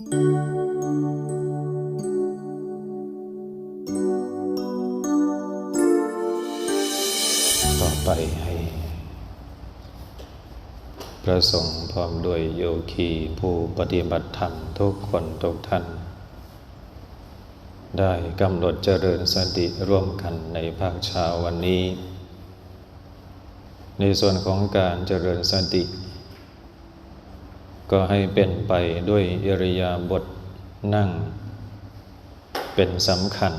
ต่อไปให้พระสงฆ์พร้อมด้วยโยคีผู้ปฏิบัติธรรมทุกคนทุกท่าน ได้กำหนดเจริญสติร่วมกันในภาคเช้าวันนี้ ในส่วนของการเจริญสติ ก็ให้เป็นไปด้วยอิริยาบถนั่ง เป็นสำคัญ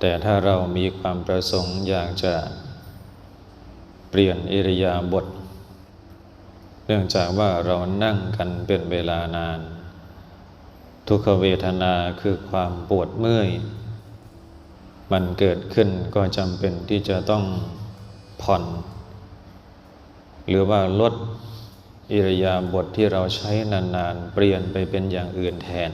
แต่ถ้าเรามีความประสงค์อยากจะเปลี่ยนอิริยาบถเนื่องจากว่าเรานั่งกันเป็นเวลานาน ทุกขเวทนาคือความปวดเมื่อย มันเกิดขึ้นก็จำเป็นที่จะต้องผ่อน หรือว่าลด อิริยาบถทที่เราใช้นานๆ เปลี่ยนไปเป็นอย่างอื่นแทน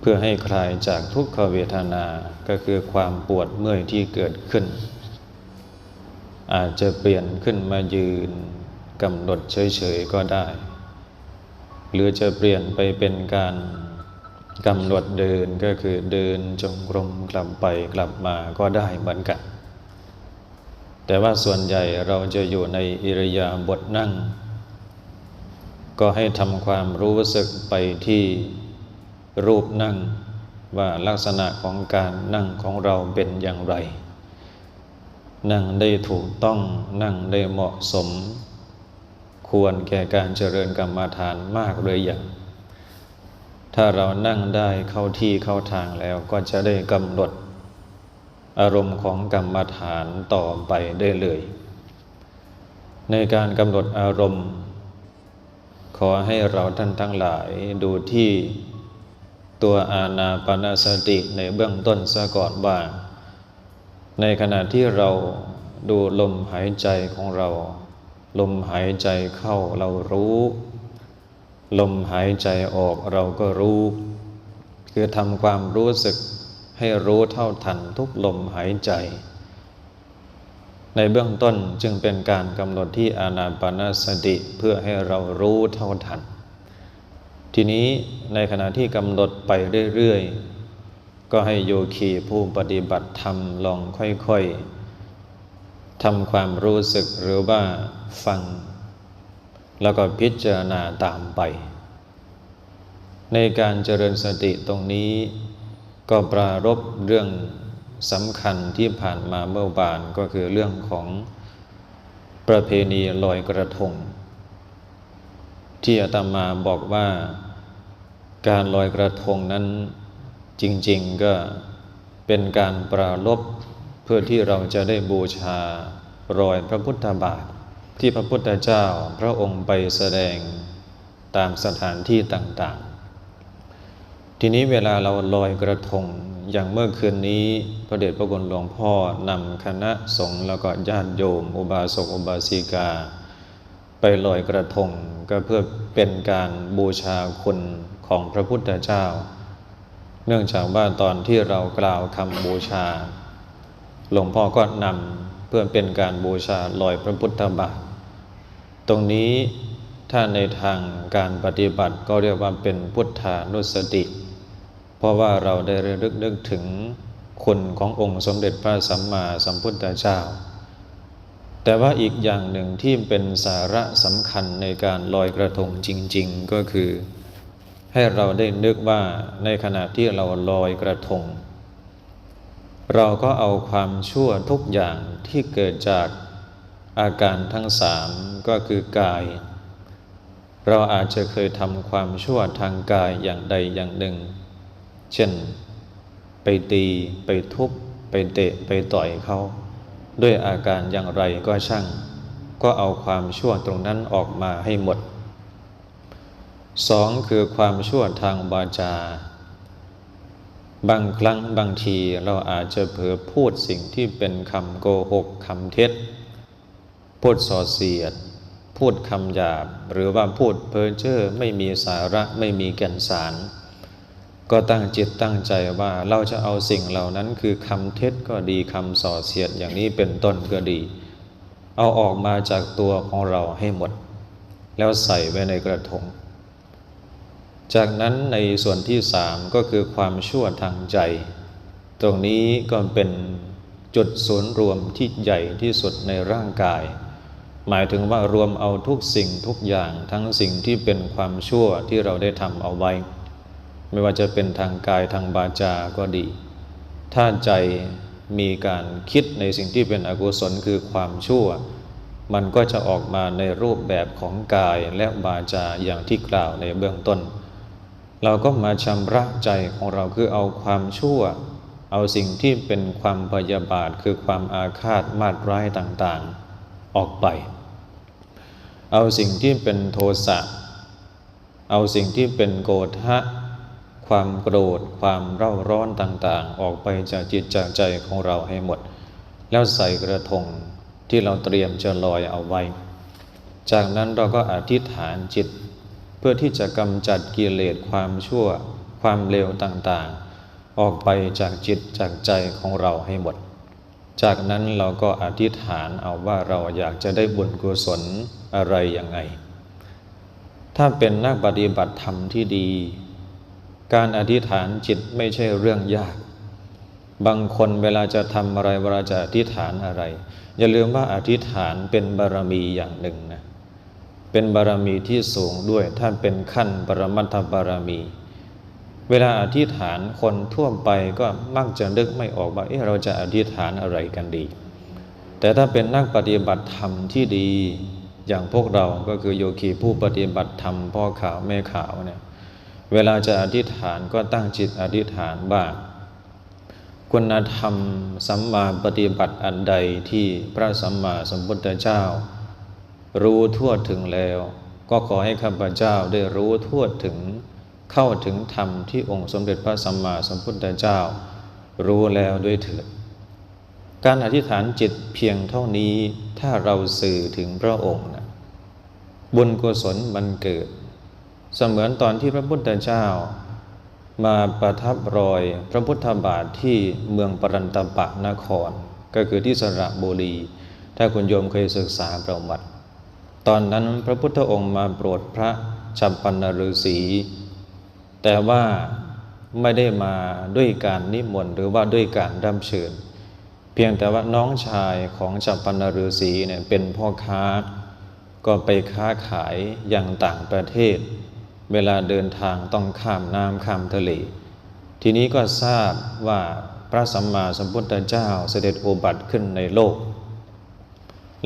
เพื่อให้คลายจากทุกขเวทนาก็คือความปวดเมื่อยที่เกิดขึ้น อาจจะเปลี่ยนขึ้นมายืนกำหนดเฉยๆก็ได้ หรือจะเปลี่ยนไปเป็นการกำหนดเดินก็คือเดินจงกรมกลับไปกลับมาก็ได้เหมือนกัน แต่ว่าส่วนใหญ่เราจะอยู่ในอิริยาบถนั่ง ก็ให้ทำความรู้สึกไปที่รูปนั่ง ว่าลักษณะของการนั่งของเราเป็นอย่างไร นั่งได้ถูกต้องนั่งได้เหมาะสม ควรแก่การเจริญกรรมฐานมากเลยอย่าง ถ้าเรานั่งได้เข้าที่เข้าทางแล้วก็จะได้กำหนด อารมณ์ของกรรมฐานต่อไปได้เลย ในการกำหนดอารมณ์ ขอให้เราท่านทั้งหลายดูที่ตัวอาณาปณสติในเบื้องต้นซะก่อนว่าง ในขณะที่เราดูลมหายใจของเรา ลมหายใจเข้าเรารู้ ลมหายใจออกเราก็รู้ คือทำความรู้สึกให้รู้เท่าทันทุกลมหายใจ ในเบื้องต้นจึงเป็นการกำหนดที่อานาปานสติเพื่อให้เรารู้เท่าทัน ทีนี้ในขณะที่กำหนดไปเรื่อยๆ ก็ให้โยคีผู้ปฏิบัติธรรมลองค่อยๆทำความรู้สึกหรือว่าฟัง แล้วก็พิจารณาตามไป ในการเจริญสติตรงนี้ ก็ปรารบเรื่อง สำคัญที่ผ่านมาเมื่อวานก็คือเรื่องของประเพณีลอยกระทง ที่อาตมาบอกว่าการลอยกระทงนั้นจริง ๆก็เป็นการปรารบเพื่อที่เราจะได้บูชารอยพระพุทธบาท ที่พระพุทธเจ้าพระองค์ไปแสดงตามสถานที่ต่างๆ ทีนี้เวลาเราลอยกระทง อย่างเมื่อคืนนี้พระเดชพระคุณหลวงพ่อนำคณะสงฆ์แล้วก็ญาติโยม อุบาสกอุบาสิกา ไปลอยกระทงก็เพื่อเป็นการบูชาคุณของพระพุทธเจ้า เนื่องจากว่าตอนที่เรากล่าวคำบูชา หลวงพ่อก็นำเพื่อเป็นการบูชาลอยพระพุทธบาท ตรงนี้ถ้าในทางการปฏิบัติก็เรียกว่าเป็นพุทธานุสติ เพราะว่าเราได้ระลึกนึกถึงคุณขององค์สมเด็จพระสัมมาสัมพุทธเจ้า แต่ว่าอีกอย่างหนึ่งที่เป็นสาระสำคัญในการลอยกระทงจริง ๆ ก็คือ ให้เราได้นึกว่าในขณะที่เราลอยกระทง เราก็เอาความชั่วทุกอย่างที่เกิดจากอาการทั้งสามก็คือกาย เราอาจจะเคยทำความชั่วทางกายอย่างใดอย่างหนึ่ง เช่นไปตีไปทุบ ไปเตะไปต่อยเขา ด้วยอาการอย่างไรก็ช่าง ก็เอาความชั่วตรงนั้นออกมาให้หมดสองคือความชั่วทางวาจา บางครั้งบางทีเราอาจจะเผลอพูดสิ่งที่เป็นคำโกหกคำเท็จ พูดส่อเสียด พูดคำหยาบ หรือว่าพูดเพ้อเจ้อไม่มีสาระไม่มีแก่นสาร ก็ตั้งจิตตั้งใจว่าเราจะเอาสิ่งเหล่านั้นคือคำเท็จก็ดีคำส่อเสียดอย่างนี้เป็นต้นก็ดี เอาออกมาจากตัวของเราให้หมด แล้วใส่ไว้ในกระทงจากนั้นในส่วนที่สามก็คือความชั่วทางใจ ตรงนี้ก็เป็นจุดศูนย์รวมที่ใหญ่ที่สุดในร่างกาย หมายถึงว่ารวมเอาทุกสิ่งทุกอย่างทั้งสิ่งที่เป็นความชั่วที่เราได้ทำเอาไว้ ไม่ว่าจะเป็นทางกายทางบาจาก็ดี ถ้าใจมีการคิดในสิ่งที่เป็นอกุศลคือความชั่ว มันก็จะออกมาในรูปแบบของกายและบาจาอย่างที่กล่าวในเบื้องต้น เราก็มาชำระใจของเราคือเอาความชั่ว เอาสิ่งที่เป็นความพยาบาทคือความอาฆาตมาดร้ายต่างๆ ออกไป เอาสิ่งที่เป็นโทสะเอาสิ่งที่เป็นโกรธะ ความโกรธ ความเร่าร้อนต่างๆ ออกไปจากจิตจากใจของเราให้หมด แล้วใส่กระทงที่เราเตรียมจะลอยเอาไว้ จากนั้นเราก็อธิษฐานจิต เพื่อที่จะกำจัดกิเลสความชั่ว ความเลวต่างๆ ออกไปจากจิตจากใจของเราให้หมด จากนั้นเราก็อธิษฐานเอาว่าเราอยากจะได้บุญกุศลอะไรยังไง ถ้าเป็นนักปฏิบัติธรรมที่ดี การอธิษฐานจิตไม่ใช่เรื่องยาก บางคนเวลาจะทำอะไรเวลาจะอธิษฐานอะไร อย่าลืมว่าอธิษฐานเป็นบารมีอย่างหนึ่งนะเป็นบารมีที่สูงด้วยถ้าเป็นขั้นปรมัตถบารมี เวลาอธิษฐานคนทั่วไปก็มักจะนึกไม่ออกว่าเอ๊ะเราจะอธิษฐานอะไรกันดี แต่ถ้าเป็นนักปฏิบัติธรรมที่ดีอย่างพวกเราก็คือโยคีผู้ปฏิบัติธรรมพ่อขาวแม่ขาวเนี่ย เวลาจะอธิษฐานก็ตั้งจิตอธิษฐานบ้างคุณธรรมสัมมาปฏิบัติอันใดที่พระสัมมาสัมพุทธเจ้า รู้ทั่วถึงแล้ว ก็ขอให้ข้าพเจ้าได้รู้ทั่วถึงเข้าถึงธรรมที่องค์สมเด็จพระสัมมาสัมพุทธเจ้า รู้แล้วด้วยเถิดการอธิษฐานจิตเพียงเท่านี้ถ้าเราสื่อถึงพระองค์นะบุญกุศลมันเกิด เสมือนตอนที่พระพุทธเจ้า มาประทับรอยพระพุทธบาทที่เมืองปรันตปะนคร ก็คือที่สระบุรี ถ้าคุณโยมเคยศึกษาประวัติ ตอนนั้นพระพุทธองค์มาโปรดพระชัมปันนฤษีแต่ว่าไม่ได้มาด้วยการนิมนต์หรือว่าด้วยการร่ำเชิญ เพียงแต่ว่าน้องชายของชัมปันนฤษีเนี่ยเป็นพ่อค้า ก็ไปค้าขายอย่างต่างประเทศ เวลาเดินทางต้องข้ามน้ำข้ามทะเล ทีนี้ก็ทราบว่าพระสัมมาสัมพุทธเจ้าเสด็จอุบัติขึ้นในโลก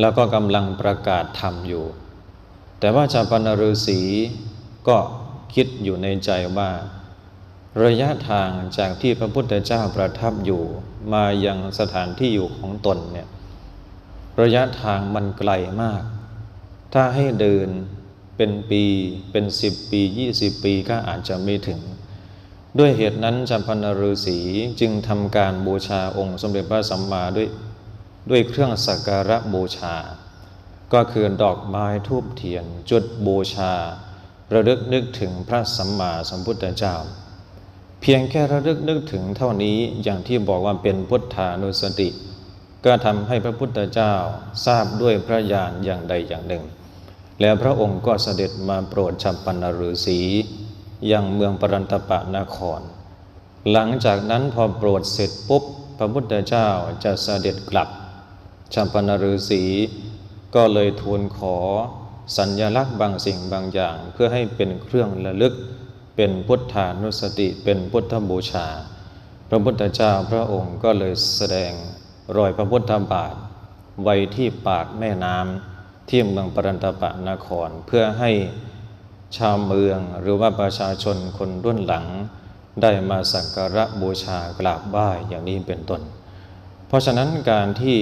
แล้วก็กำลังประกาศธรรมอยู่ แต่ว่าชาปนฤษีก็คิดอยู่ในใจว่า ระยะทางจากที่พระพุทธเจ้าประทับอยู่ มายังสถานที่อยู่ของตนเนี่ยระยะทางมันไกลมาก ถ้าให้เดิน เป็นปีเป็นสิบปียี่สิบปีก็อาจจะไม่ถึง ด้วยเหตุนั้นจำพนฤษีจึงทำการบูชาองค์สมเด็จพระสัมมาด้วยด้วยเครื่องสักการะบูชา ก็คือดอกไม้ทูบเทียน จุดบูชา ระลึกนึกถึงพระสัมมาสัมพุทธเจ้า เพียงแค่ระลึกนึกถึงเท่านี้อย่างที่บอกว่าเป็นพุทธานุสติ ก็ทำให้พระพุทธเจ้าทราบด้วยพระญาณอย่างใดอย่างหนึ่ง แล้วพระองค์ก็เสด็จมาโปรดชัมปันนฤษียังเมืองปรันตปะนคร หลังจากนั้นพอโปรดเสร็จปุ๊บ พระพุทธเจ้าจะเสด็จกลับชัมปันนฤษีก็เลยทูลขอสัญญลักษณ์บางสิ่งบางอย่าง เพื่อให้เป็นเครื่องระลึก เป็นพุทธานุสติเป็นพุทธบูชา พระพุทธเจ้าพระองค์ก็เลยแสดงรอยพระพุทธบาทไว้ที่ปากแม่น้ำ ที่เมืองปรันตปะนคร เพื่อให้ชาวเมืองหรือว่าประชาชนคนรุ่นหลัง ได้มาสักการะบูชากราบไหว้อย่างนี้เป็นต้น เพราะฉะนั้นการที่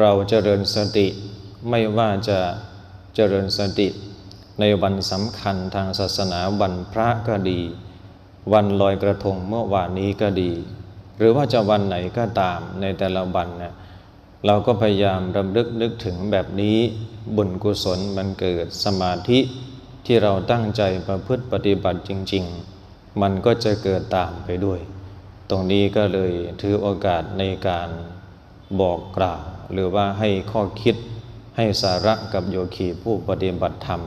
เราเจริญสติไม่ว่าจะเจริญสติในวันสำคัญทางศาสนาวันพระก็ดี วันลอยกระทงเมื่อวานนี้ก็ดี หรือว่าจะวันไหนก็ตามในแต่ละวันเนี่ย เราก็พยายามรำลึกนึกถึงแบบนี้บุญกุศลมันเกิดสมาธิที่เราตั้งใจประพฤติปฏิบัติจริง ๆ มันก็จะเกิดตามไปด้วย ตรงนี้ก็เลยถือโอกาสในการบอกกล่าว หรือว่าให้ข้อคิดให้สาระกับโยคีผู้ปฏิบัติธรรม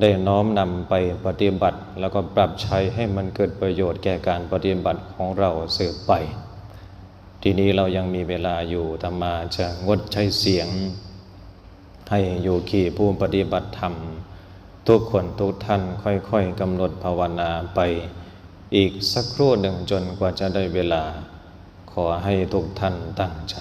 ได้น้อมนำไปปฏิบัติ แล้วก็ปรับใช้ให้มันเกิดประโยชน์แก่การปฏิบัติของเราสืบไป ทีนี้เรายังมีเวลาอยู่ธรรมาจะงดใช้เสียง ให้โยคีผู้ปฏิบัติธรรม ทุกคนทุกท่านค่อยๆกำหนดภาวนาไปอีกสักครู่หนึ่งจนกว่าจะได้เวลา ขอให้ทุกท่านตั้งใจ